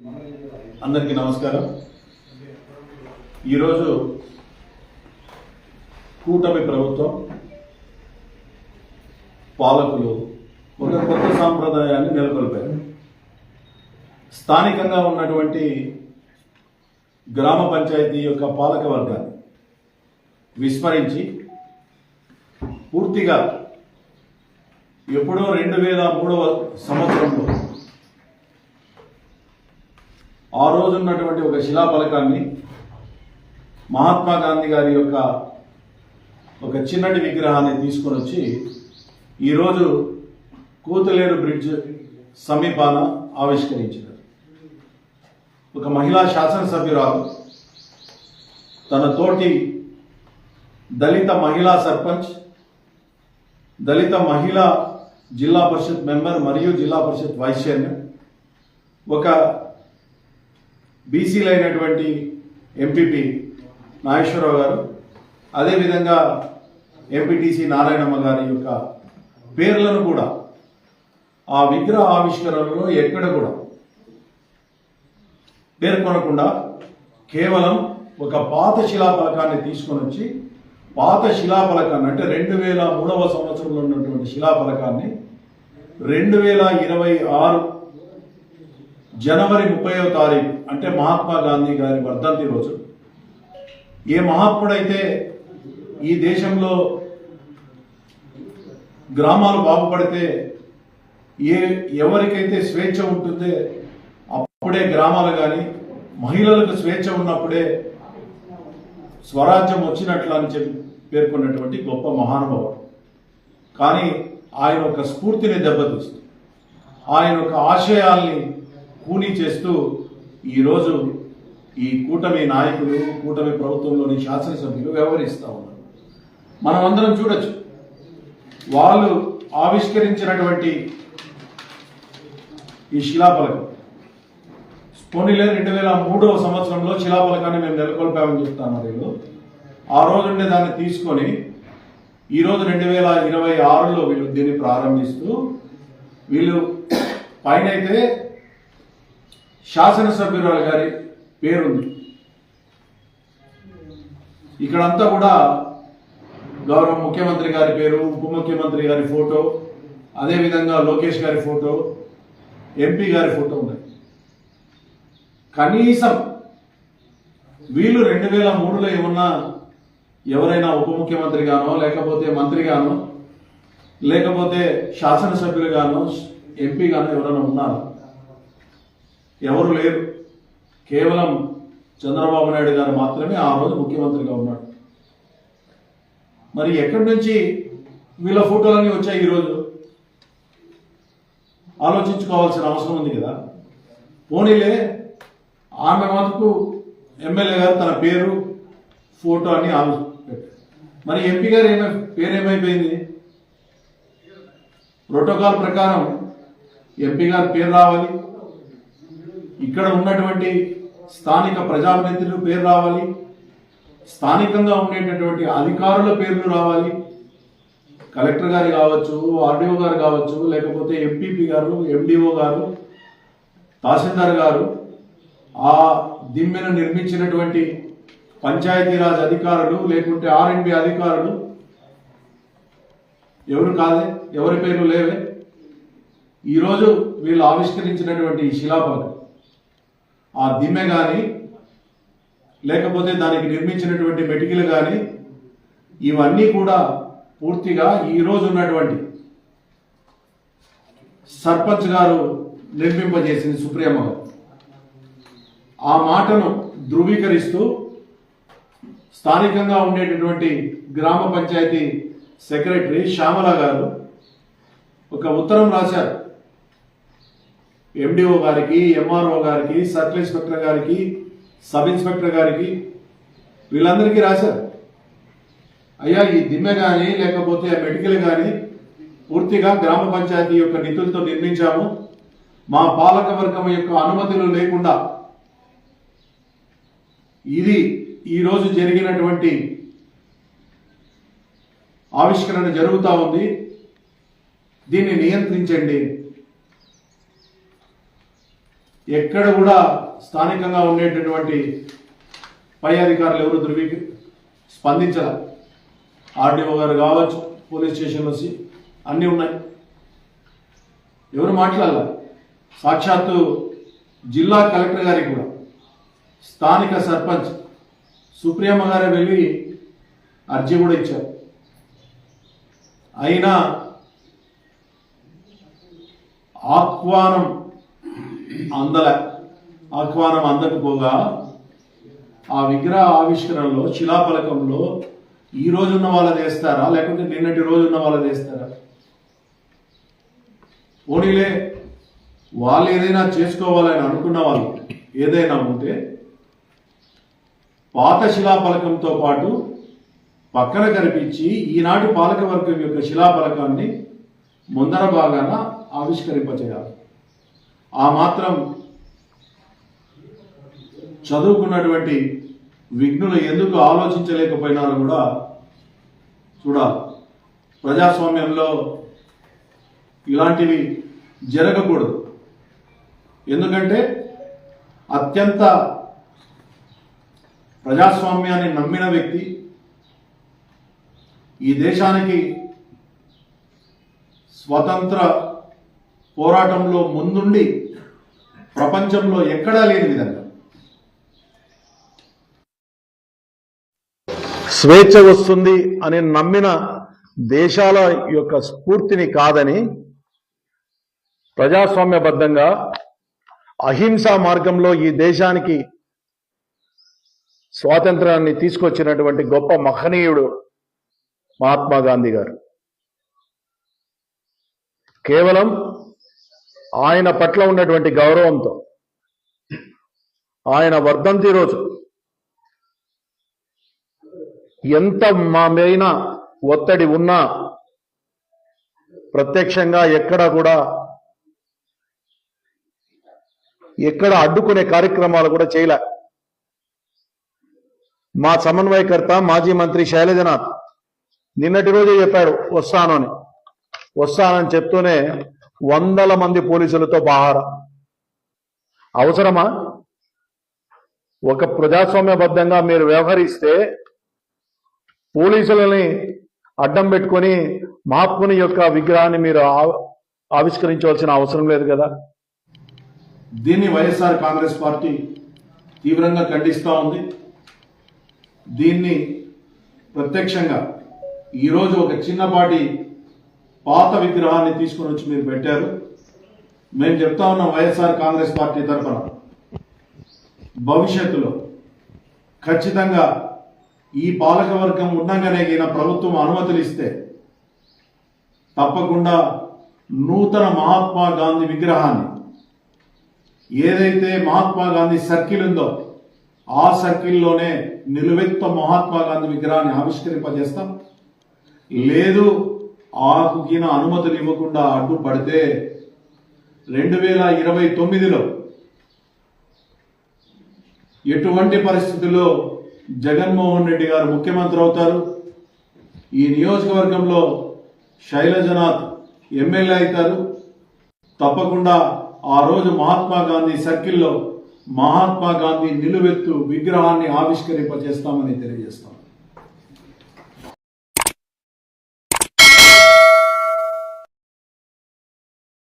అందరికీ నమస్కారం. ఈరోజు కూటమి ప్రభుత్వం పాలకులు ఒక కొత్త సాంప్రదాయాన్ని నెలకొల్పారు. స్థానికంగా ఉన్నటువంటి గ్రామ పంచాయతీ యొక్క పాలక వర్గాన్ని విస్మరించి పూర్తిగా ఎప్పుడో రెండు వేల మూడవ సంవత్సరంలో ఆ రోజు ఉన్నటువంటి ఒక శిలాఫలకాన్ని మహాత్మా గాంధీ గారి యొక్క ఒక చిన్నటి విగ్రహాన్ని తీసుకొని వచ్చి ఈరోజు కూతలేరు బ్రిడ్జ్ సమీపాన ఆవిష్కరించారు. ఒక మహిళా శాసనసభ్యురాలు తన తోటి దళిత మహిళా సర్పంచ్ దళిత మహిళా జిల్లా పరిషత్ మెంబర్ మరియు జిల్లా పరిషత్ వైస్ చైర్మన్ ఒక బీసీలైనటువంటి ఎంపీపీ నాగేశ్వరరావు గారు అదేవిధంగా ఎంపీటీసీ నారాయణమ్మ గారి యొక్క పేర్లను కూడా ఆ విగ్రహ ఆవిష్కరణలో ఎక్కడ కూడా పేర్కొనకుండా కేవలం ఒక పాత శిలాఫలకాన్ని తీసుకొని వచ్చి పాత శిలాఫలకాన్ని అంటే రెండు వేల మూడవ సంవత్సరంలో ఉన్నటువంటి శిలాఫలకాన్ని రెండు వేల ఇరవై ఆరు జనవరి ముప్పైవ తారీఖు అంటే మహాత్మా గాంధీ గారి వర్ధంతి రోజు. ఏ మహాత్ముడైతే ఈ దేశంలో గ్రామాలు బాగుపడితే ఏ ఎవరికైతే స్వేచ్ఛ ఉంటుందో అప్పుడే గ్రామాలు కానీ మహిళలకు స్వేచ్ఛ ఉన్నప్పుడే స్వరాజ్యం వచ్చినట్లు అని చెప్పి పేర్కొన్నటువంటి గొప్ప మహానుభావుడు. కానీ ఆయన ఒక స్ఫూర్తిని దెబ్బతీస్తుంది ఆయన ఒక ఆశయాల్ని కూనీ చేస్తూ ఈరోజు ఈ కూటమి నాయకులు కూటమి ప్రభుత్వంలోని శాసనసభ్యులు వ్యవహరిస్తూ ఉన్నారు. మనం అందరం చూడొచ్చు. వాళ్ళు ఆవిష్కరించినటువంటి ఈ శిలాఫలకం. పోనీలే రెండు వేల మూడవ సంవత్సరంలో శిలాఫలకాన్ని మేము నెలకొల్పామని చెప్తాను వీళ్ళు. ఆ రోజు ఉండే దాన్ని తీసుకొని ఈరోజు రెండు వేల ఇరవై ఆరులో వీళ్ళు దీన్ని ప్రారంభిస్తూ వీళ్ళు పైన అయితే శాసనసభ్యురాలు గారి పేరుంది. ఇక్కడంతా కూడా గౌరవ ముఖ్యమంత్రి గారి పేరు ఉప ముఖ్యమంత్రి గారి ఫోటో అదేవిధంగా లోకేష్ గారి ఫోటో ఎంపీ గారి ఫోటో ఉన్నాయి. కనీసం వీళ్ళు రెండు వేల మూడులో ఏమన్నా ఎవరైనా ఉప ముఖ్యమంత్రి గానో లేకపోతే మంత్రి గానో లేకపోతే శాసనసభ్యులు గానో ఎంపీ గానో ఎవరైనా ఉన్నారా? ఎవరు లేరు. కేవలం చంద్రబాబు నాయుడు గారు మాత్రమే ఆ రోజు ముఖ్యమంత్రిగా ఉన్నాడు. మరి ఎక్కడి నుంచి వీళ్ళ ఫోటోలన్నీ వచ్చాయి ఈరోజు ఆలోచించుకోవాల్సిన అవసరం ఉంది కదా. పోనీలే ఆమె మటుకు ఎమ్మెల్యే గారు తన పేరు ఫోటో అని ఆలోచి పెట్టారు మరి ఎంపీ గారు ఏమై పేరు ఏమైపోయింది ప్రోటోకాల్ ప్రకారం ఎంపీ గారి పేరు రావాలి. ఇక్కడ ఉన్నటువంటి స్థానిక ప్రజాప్రతినిధులు పేరు రావాలి. స్థానికంగా ఉండేటటువంటి అధికారుల పేర్లు రావాలి. కలెక్టర్ గారు కావచ్చు ఆర్డీఓ గారు కావచ్చు లేకపోతే ఎంపీపీ గారు ఎండిఓ గారు తహసీల్దార్ గారు ఆ దిమ్మెను నిర్మించినటువంటి పంచాయతీరాజ్ అధికారులు లేకుంటే ఆర్ఎండ్బి అధికారులు ఎవరు కాదే ఎవరి పేర్లు లేవే. ఈరోజు వీళ్ళు ఆవిష్కరించినటువంటి ఈ ఆ దిమ్మె కానీ లేకపోతే దానికి నిర్మించినటువంటి మెటికలు కానీ ఇవన్నీ కూడా పూర్తిగా ఈరోజు ఉన్నటువంటి సర్పంచ్ గారు నిర్మింపజేసింది సుప్రియమ్మ గారు. ఆ మాటను ధృవీకరిస్తూ స్థానికంగా ఉండేటటువంటి గ్రామ పంచాయతీ సెక్రటరీ శ్యామల గారు ఒక ఉత్తరం రాశారు. ఎండిఓ గారికి ఎంఆర్ఓ గారికి సర్కిల్ ఇన్స్పెక్టర్ గారికి సబ్ ఇన్స్పెక్టర్ గారికి వీళ్ళందరికీ రాశారు. అయ్యా ఈ దిమ్మె కానీ లేకపోతే ఆ మెడికల్ కానీ పూర్తిగా గ్రామ పంచాయతీ యొక్క నిధులతో నిర్మించాము. మా పాలక వర్గం యొక్క అనుమతులు లేకుండా ఇది ఈరోజు జరిగినటువంటి ఆవిష్కరణ జరుగుతూ ఉంది. దీన్ని నియంత్రించండి. ఎక్కడ కూడా స్థానికంగా ఉండేటటువంటి పై అధికారులు ఎవరు ధృవీ స్పందించాల. ఆర్డీఓ గారు కావచ్చు పోలీస్ స్టేషన్ వచ్చి అన్నీ ఉన్నాయి. ఎవరు మాట్లాడాల. సాక్షాత్తు జిల్లా కలెక్టర్ గారికి కూడా. స్థానిక సర్పంచ్ సుప్రియమ్మ గారే వెళ్ళి అర్జీ కూడా ఇచ్చారు. అయినా ఆహ్వానం అందల ఆహ్వానం అందకపోగా ఆ విగ్రహ ఆవిష్కరణలో శిలాఫలకంలో ఈ రోజు ఉన్న వాళ్ళది వేస్తారా? లేకుంటే నిన్నటి రోజు ఉన్న వాళ్ళది వేస్తారా? పోనీలే వాళ్ళు ఏదైనా చేసుకోవాలని అనుకున్న వాళ్ళు ఏదైనా ఉంటే పాత శిలాఫలకంతో పాటు పక్కన కనిపించి ఈనాటి పాలకవర్గం యొక్క శిలాఫలకాన్ని ముందర భాగాన ఆవిష్కరింపచేయాలి. ఆ మాత్రం చదువుకున్నటువంటి విఘ్నులు ఎందుకు ఆలోచించలేకపోయినారో కూడా చూడాలి. ప్రజాస్వామ్యంలో ఇలాంటివి జరగకూడదు. ఎందుకంటే అత్యంత ప్రజాస్వామ్యాన్ని నమ్మిన వ్యక్తి ఈ దేశానికి స్వతంత్ర పోరాటంలో ముందుండి ప్రపంచంలో ఎక్కడా లేని విధంగా. స్వేచ్ఛ వస్తుంది అని నమ్మిన దేశాల యొక్క స్ఫూర్తిని కాదని ప్రజాస్వామ్యబద్ధంగా అహింసా మార్గంలో ఈ దేశానికి స్వాతంత్రాన్ని తీసుకొచ్చినటువంటి గొప్ప మహనీయుడు మహాత్మా గాంధీ గారు. కేవలం ఆయన పట్ల ఉన్నటువంటి గౌరవంతో ఆయన వర్ధంతి రోజు ఎంత మా మీద ఒత్తిడి ఉన్నా ప్రత్యక్షంగా ఎక్కడ కూడా ఎక్కడ అడ్డుకునే కార్యక్రమాలు కూడా చేయలే. మా సమన్వయకర్త మాజీ మంత్రి శైలజనాథ్ నిన్నటి రోజే చెప్పాడు వస్తాను అని. వస్తానని చెప్తూనే వందల మంది పోలీసులతో బహార అవసరమా? ఒక ప్రజాస్వామ్యబద్ధంగా మీరు వ్యవహరిస్తే పోలీసులని అడ్డం పెట్టుకొని మహాత్ముని యొక్క విగ్రహాన్ని మీరు ఆవిష్కరించవలసిన అవసరం లేదు కదా? దీన్ని వైఎస్ఆర్ కాంగ్రెస్ పార్టీ తీవ్రంగా ఖండిస్తూ ఉంది. దీన్ని ప్రత్యక్షంగా ఈరోజు ఒక చిన్నపాటి పాత విగ్రహాన్ని తీసుకొని వచ్చి మీరు పెట్టారు. మేము చెప్తా ఉన్నాం వైఎస్ఆర్ కాంగ్రెస్ పార్టీ తరఫున. భవిష్యత్తులో ఖచ్చితంగా ఈ పాలకవర్గం ఉండగానే ఈయన ప్రభుత్వం అనుమతులు ఇస్తే తప్పకుండా నూతన మహాత్మా గాంధీ విగ్రహాన్ని ఏదైతే మహాత్మా గాంధీ సర్కిల్ ఉందో ఆ సర్కిల్లోనే నిలువెత్త మహాత్మా గాంధీ విగ్రహాన్ని ఆవిష్కరింపజేస్తాం. లేదు ఆకుకిన అనుమతులు ఇవ్వకుండా అడ్డుపడితే రెండు వేల ఇరవై తొమ్మిదిలో ఎటువంటి పరిస్థితుల్లో జగన్మోహన్ రెడ్డి గారు ముఖ్యమంత్రి అవుతారు? ఈ నియోజకవర్గంలో శైలజనాథ్ ఎమ్మెల్యే అవుతారు. తప్పకుండా ఆ రోజు మహాత్మా గాంధీ సర్కిల్లో మహాత్మా గాంధీ నిలువెత్తు విగ్రహాన్ని ఆవిష్కరింపజేస్తామని తెలియజేస్తాం.